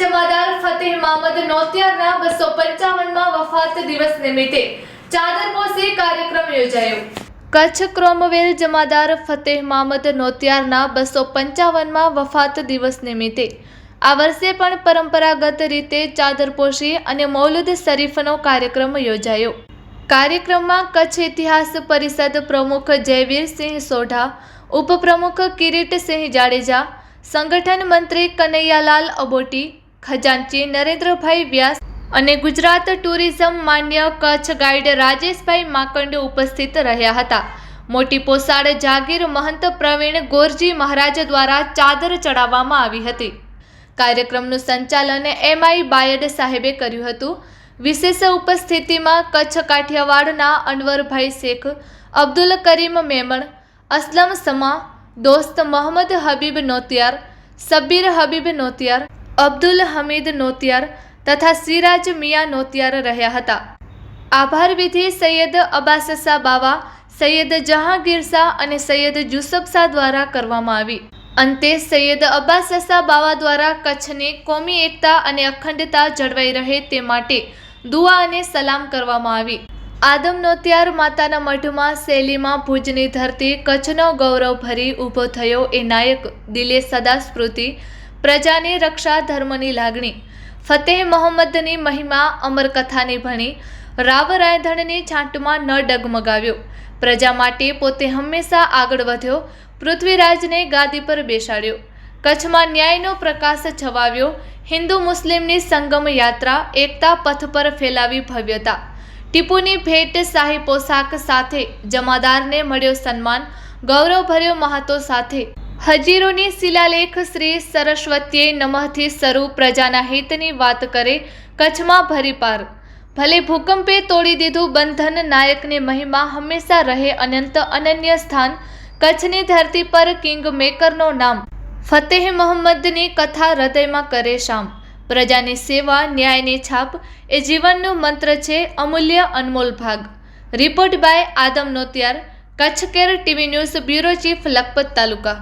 જમાદાર ફતેહ મામદ નોતિયારના બસો પંચાવનમાં વફાત દિવસ નિમિત્તે ચાદર પોસે કાર્યક્રમ યોજાયો. કચ્છ ક્રોમવેલ જમાદાર ફતેહ મામદ નોતિયારના બસો પંચાવનમાં વફાત દિવસ નિમિત્તે આ વર્ષે પણ પરંપરાગત રીતે ચાદરપોશી અને મૌલદ શરીફનો કાર્યક્રમ યોજાયો. કાર્યક્રમમાં કચ્છ ઇતિહાસ પરિષદ પ્રમુખ જયવીરસિંહ સોઢા, ઉપપ્રમુખ કિરીટસિંહ જાડેજા, સંગઠન મંત્રી કનૈયાલાલ અબોટી ખજાનચી નરેન્દ્રભાઈ વ્યાસ અને ગુજરાત ટુરિઝમ માન્ય કચ્છ ગાઈડ રાજેશભાઈ માંકંડ ઉપસ્થિત રહ્યા હતા. મોટી પોસાડ જાગીર મહંત પ્રવીણ ગોરજી મહારાજ દ્વારા ચાદર ચડાવવામાં આવી હતી. કાર્યક્રમનું સંચાલન એમઆઈ બાયડ સાહેબે કર્યું હતું. વિશેષ ઉપસ્થિતિમાં કચ્છ કાઠિયાવાડના અનવરભાઈ શેખ, અબ્દુલ કરીમ મેમણ, અસલમ સમા, દોસ્ત મોહમ્મદ હબીબ નોતિયાર સબ્બીર હબીબ નોતિયાર અબ્દુલ હમીદ નોતિયાર તથા સિરાજ મિયા નોતિયાર રહ્યા હતા. આભાર વિધિ સૈયદ અબાસસા બાવા, સૈયદ જહાંગીર શાહ અને સૈયદ જુસફ શાહ દ્વારા કરવામાં આવી. અંતે સૈયદ અબાસસા બાવા દ્વારા કચ્છની કોમી એકતા અને અખંડતા જળવાઈ રહે તે માટે દુઆ અને સલામ કરવામાં આવી. આદમ નોતિયાર માતાના મઢમાં શૈલીમાં ભુજની ધરતી કચ્છનો ગૌરવ ભરી ઊભો થયો એ નાયક દિલે સદા સ્મૃતિ પ્રજાની રક્ષા ધર્મની લાગણી. ફતેહ મોહમ્મદની મહિમા અમરકથાની ભણી રાવ રાયધણની છાંટમાં ન ડગમગાવ્યો. પ્રજા માટે પોતે હંમેશા આગળ વધ્યો, પૃથ્વીરાજને ગાદી પર બેસાડ્યો. કચ્છમાં ન્યાયનો પ્રકાશ છવાવ્યો, હિન્દુ મુસ્લિમની સંગમ યાત્રા એકતા પથ પર ફેલાવી ભવ્યતા. ટીપુની ભેટ શાહી પોશાક સાથે જમાદારને મળ્યો સન્માન, ગૌરવભર્યો મહાતો સાથે. હજીરોની શિલાલેખ શ્રી સરસ્વતીએ નમઃથી શરૂ પ્રજાના હિતની વાત કરે, કચ્છમાં ભરી પાર. ભલે ભૂકંપે તોડી દીધું બંધન નાયકની મહિમા હંમેશા રહે અનંત અનન્ય સ્થાન, કચ્છની ધરતી પર કિંગ મેકરનો નામ. ફતેહ મોહમ્મદની કથા હૃદયમાં કરે શામ. પ્રજાની સેવા, ન્યાયની છાપ, એ જીવનનું મંત્ર છે અમૂલ્ય અનમોલ ભાગ. Report by Adam Notiyar Kutch care TV news bureau chief Lakhpat taluka.